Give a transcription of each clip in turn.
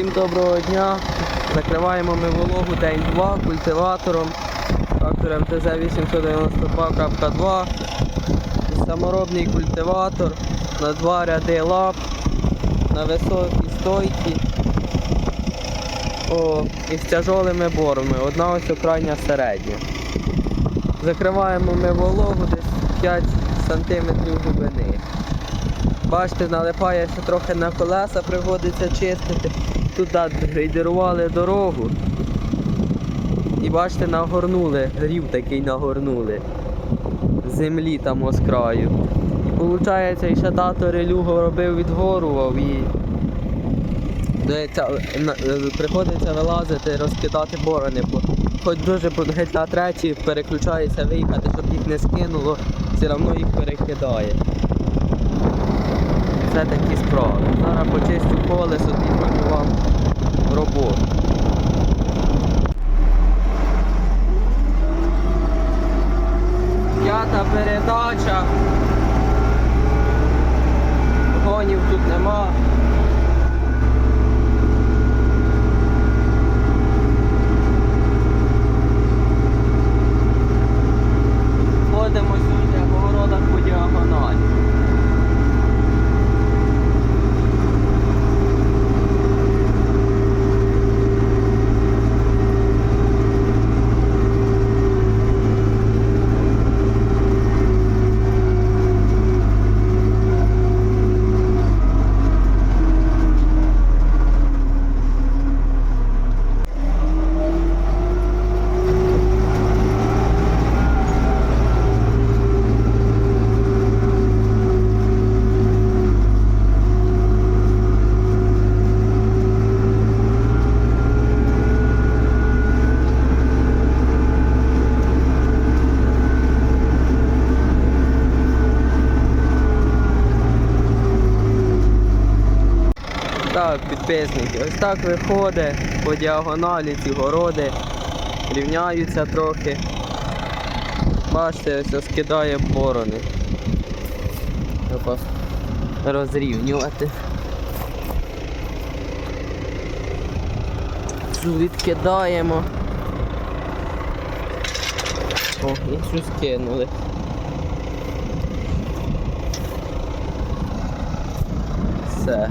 Всім доброго дня. Закриваємо ми вологу день 2 культиватором. Трактором ТЗ-892.2. Саморобний культиватор на два ряди лап, на високій стойці. О, і з тяжолими борами. Одна ось крайня середня. Закриваємо ми вологу десь 5 см глибини. Бачите, налипає ще трохи на колеса, приходиться чистити. Тут грейдерували дорогу. І бачите, нагорнули, рів такий нагорнули. Землі там ось краю. І виходить, ще тато релюгу робив, відгорував і приходиться вилазити, розкидати борони, бо хоч дуже геть на третій переключається виїхати, щоб їх не скинуло, все одно їх перекидає. Це такі справи. Зараз почистю колесо, підніму вам роботу. П'ята передача. Гонів тут нема. Ходимо сьогодні по городах по діагоналі. Так, підписники, ось так виходить по діагоналі ці городи, рівняються трохи. Бачите, ось скидає борони. Треба розрівнювати. Відкидаємо. О, і щось кинули. Все.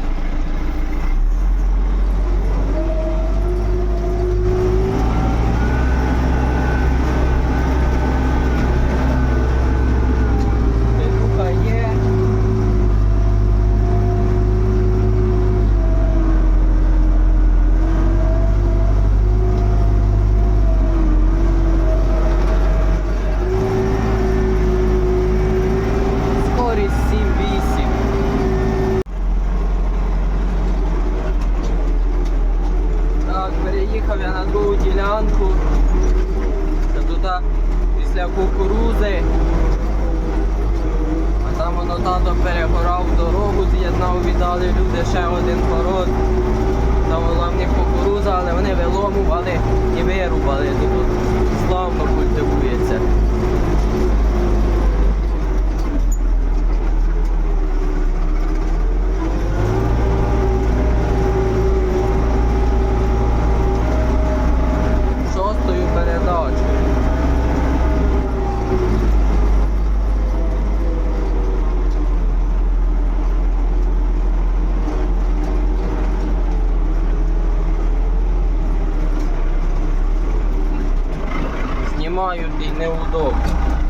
Після кукурузи. А там воно тато перегорав дорогу, з'єднав, віддали люди ще один город. Там була в них кукуруза, але вони виломували і вирубали. Тут славно культивується. ламають і неудобно.